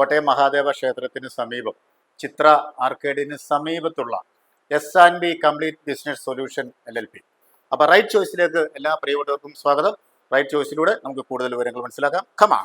കോട്ടയം മഹാദേവ ക്ഷേത്രത്തിന് സമീപം ചിത്ര ആർക്കേഡിന് സമീപത്തുള്ള S and B complete business solution LLP L P അപ്പോൾ റൈറ്റ് ചോയ്സിലേക്ക് എല്ലാ പ്രിയപ്പെട്ടവർക്കും സ്വാഗതം. റൈറ്റ് ചോയ്സിലൂടെ നമുക്ക് കൂടുതൽ വിവരങ്ങൾ മനസ്സിലാക്കാം. കമാ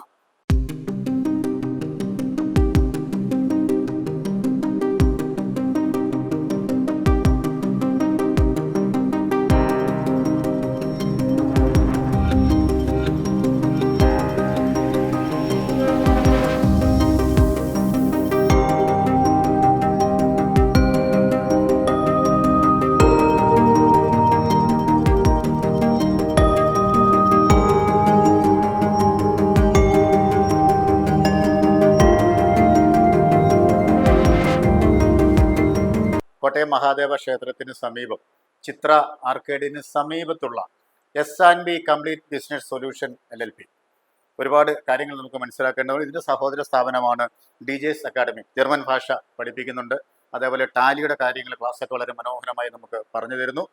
കോട്ടയം മഹാദേവ ക്ഷേത്രത്തിന് സമീപം ചിത്ര ആർക്കേഡിന് സമീപത്തുള്ള S and B complete business solution L L P ഒരുപാട് കാര്യങ്ങൾ നമുക്ക് മനസ്സിലാക്കേണ്ടതുണ്ട്. ഇതിന്റെ സഹോദര സ്ഥാപനമാണ് D J S academy German ഭാഷ പഠിപ്പിക്കുന്നുണ്ട്. അതേപോലെ ടാലിയുടെ കാര്യങ്ങൾ ക്ലാസ്സൊക്കെ വളരെ മനോഹരമായി നമുക്ക് പറഞ്ഞു തരുന്നു.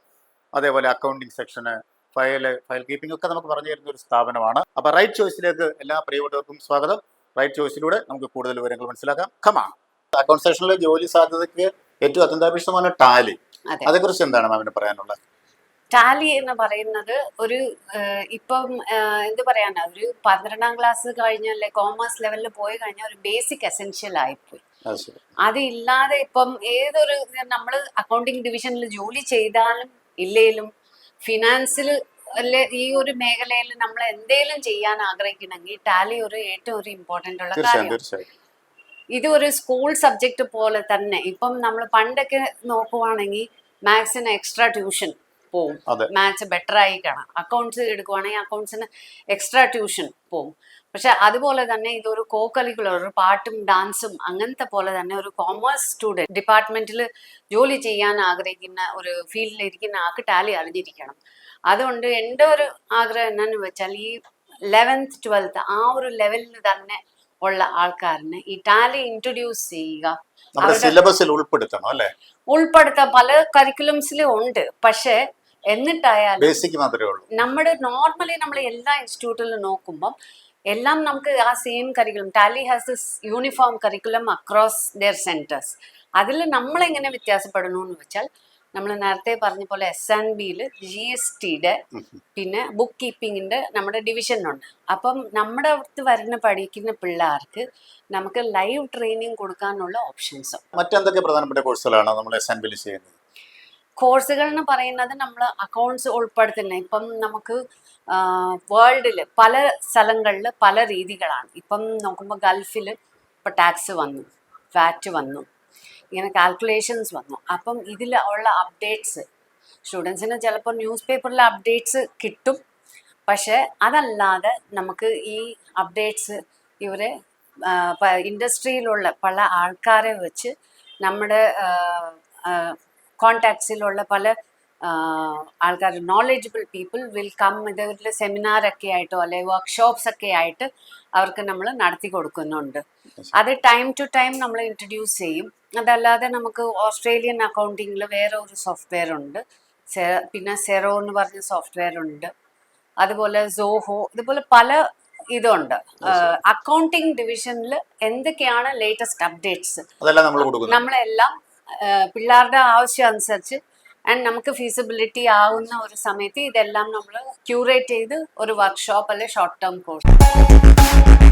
അതേപോലെ accounting section file file keeping ഒക്കെ നമുക്ക് പറഞ്ഞു തരുന്ന ഒരു സ്ഥാപനമാണ്. അപ്പോൾ റൈറ്റ് ചോയ്സിലേക്ക് എല്ലാ പ്രിയപ്പെട്ടവർക്കും സ്വാഗതം. റൈറ്റ് ചോയ്സിലൂടെ നമുക്ക് കൂടുതൽ വിവരങ്ങൾ മനസ്സിലാക്കാം. കമാ അക്കൗണ്ട് സെക്ഷനിലെ ജോലി സാധ്യതയ്ക്ക് ഏറ്റവും അത്യന്താപേക്ഷിതമാണ് ടാലി. അതെ. അതേക്കുറിച്ച് എന്താണ് മാമിന് പറയാനുള്ളത്? ടാലി എന്ന് പറയുന്നത് ഒരു ഇപ്പം എന്ത് പറയാനാ ഒരു പന്ത്രണ്ടാം ക്ലാസ് കഴിഞ്ഞല്ലേ കോമേഴ്സ് ലെവലിൽ പോയി കഴിഞ്ഞാൽ ഒരു ബേസിക് എസെൻഷ്യൽ ആയിപ്പോയി. അതില്ലാതെ ഇപ്പം ഏതൊരു നമ്മൾ അക്കൗണ്ടിങ് ഡിവിഷനിൽ ജോലി ചെയ്താലും ഇല്ലേലും ഫിനാൻസിൽ അല്ലെ ഈ ഒരു മേഖലയിൽ നമ്മൾ എന്തേലും ചെയ്യാൻ ആഗ്രഹിക്കണമെങ്കിൽ ടാലി ഒരു ഏറ്റവും ഒരു ഇമ്പോർട്ടന്റ് ഉള്ള കാര്യമാണ്. ഇത് ഒരു സ്കൂൾ സബ്ജക്റ്റ് പോലെ തന്നെ. ഇപ്പം നമ്മൾ പണ്ടൊക്കെ നോക്കുവാണെങ്കിൽ മാത്സിന് എക്സ്ട്രാ ട്യൂഷൻ പോവും. മാത്സ് ബെറ്റർ ആയി കാണാം അക്കൗണ്ട്സ് എടുക്കുവാണെങ്കിൽ അക്കൗണ്ട്സിന് എക്സ്ട്രാ ട്യൂഷൻ പോവും. പക്ഷെ അതുപോലെ തന്നെ ഇതൊരു കോ കരിക്കുലർ ഒരു പാട്ടും ഡാൻസും അങ്ങനത്തെ പോലെ തന്നെ ഒരു കോമേഴ്സ് സ്റ്റുഡന്റ് ഡിപ്പാർട്ട്മെന്റിൽ ജോലി ചെയ്യാൻ ആഗ്രഹിക്കുന്ന ഒരു ഫീൽഡിൽ ഇരിക്കുന്ന ആൾക്ക് ടാലി അറിഞ്ഞിരിക്കണം. അതുകൊണ്ട് എന്റെ ഒരു ആഗ്രഹം എന്നാന്ന് വെച്ചാൽ ഈ ലെവൻത്ത് ട്വൽത്ത് ആ ഒരു ലെവലിൽ തന്നെ ഉള്ള ആൾക്കാരിന് ഈ ടാലി ഇൻട്രൊഡ്യൂസ് ചെയ്യുക. സിലബസിൽ ഉൾപ്പെടുത്തണം അല്ലേ? ഉൾപ്പെടുത്താൻ പല കരിക്കുലംസിലും ഉണ്ട്. പക്ഷെ എന്നിട്ടായാലും ബേസിക് മാത്രമേ ഉള്ളൂ. നമ്മുടെ നോർമലി നമ്മൾ എല്ലാ ഇൻസ്റ്റിറ്റ്യൂട്ടിലും നോക്കുമ്പം എല്ലാം നമുക്ക് ആ same curriculum Tally has this uniform curriculum across their centres അതിൽ നമ്മൾ എങ്ങനെ വ്യത്യാസപ്പെടുന്നു എന്ന് വെച്ചാൽ നമ്മൾ നേരത്തെ പറഞ്ഞ പോലെ എസ് ആൻഡ് ബിയിൽ ജി എസ് ടിയുടെ പിന്നെ ബുക്ക് കീപ്പിങ്ങിന്റെ നമ്മുടെ ഡിവിഷനുണ്ട് അപ്പം നമ്മുടെ അടുത്ത് വരുന്ന പഠിക്കുന്ന പിള്ളേർക്ക് നമുക്ക് ലൈവ് ട്രെയിനിങ് കൊടുക്കാനുള്ള ഓപ്ഷൻസ് മറ്റെന്തൊക്കെ പ്രധാനപ്പെട്ട കോഴ്സുകളാണ് നമ്മൾ എസ് ആൻഡ് ബിയിൽ ചെയ്യുന്നത്? കോഴ്സുകൾ എന്ന് പറയുന്നത് നമ്മൾ അക്കൗണ്ട്സ് ഉൾപ്പെടുത്തുന്നത് ഇപ്പം നമുക്ക് വേൾഡിൽ പല സ്ഥലങ്ങളിൽ പല രീതികളാണ്. ഇപ്പം നോക്കുമ്പോൾ ഗൾഫിൽ ഇപ്പം ടാക്സ് വന്നു വാറ്റ് വന്നു. ഇങ്ങനെ കാൽക്കുലേഷൻസ് വന്നു. അപ്പം ഇതിൽ ഉള്ള അപ്ഡേറ്റ്സ് സ്റ്റുഡൻസിന് ചിലപ്പോൾ ന്യൂസ് പേപ്പറിലെ അപ്ഡേറ്റ്സ് കിട്ടും. പക്ഷേ അതല്ലാതെ നമുക്ക് ഈ അപ്ഡേറ്റ്സ് ഇവരെ ഇൻഡസ്ട്രിയിലുള്ള പല ആൾക്കാരെ വെച്ച് നമ്മുടെ കോണ്ടാക്ട്സിലുള്ള പല ആൾക്കാർ നോളജബിൾ പീപ്പിൾ വിൽ കം ഇതേപോലെ സെമിനാറൊക്കെ ആയിട്ടോ അല്ലെങ്കിൽ വർക്ക്ഷോപ്സ് ഒക്കെ ആയിട്ട് അവർക്ക് നമ്മൾ നടത്തി കൊടുക്കുന്നുണ്ട്. അത് ടൈം ടു ടൈം നമ്മൾ ഇൻട്രൊഡ്യൂസ് ചെയ്യും. അതല്ലാതെ നമുക്ക് ഓസ്ട്രേലിയൻ അക്കൗണ്ടിങ്ങിൽ വേറെ ഒരു സോഫ്റ്റ്വെയർ ഉണ്ട്. പിന്നെ സെറോ എന്ന് പറഞ്ഞ സോഫ്റ്റ്വെയർ ഉണ്ട്. അതുപോലെ സോഹോ ഇതുപോലെ പല ഇതുണ്ട്. അക്കൗണ്ടിങ് ഡിവിഷനിൽ എന്തൊക്കെയാണ് ലേറ്റസ്റ്റ് അപ്ഡേറ്റ്സ് നമ്മളെല്ലാം പിള്ളേരുടെ ആവശ്യം അനുസരിച്ച് ആൻഡ് നമുക്ക് ഫീസിബിലിറ്റി ആവുന്ന ഒരു സമയത്ത് ഇതെല്ലാം നമ്മൾ ക്യൂറേറ്റ് ചെയ്ത് ഒരു വർക്ക്ഷോപ്പ് അല്ലെങ്കിൽ ഷോർട്ട് ടേം കോഴ്സ്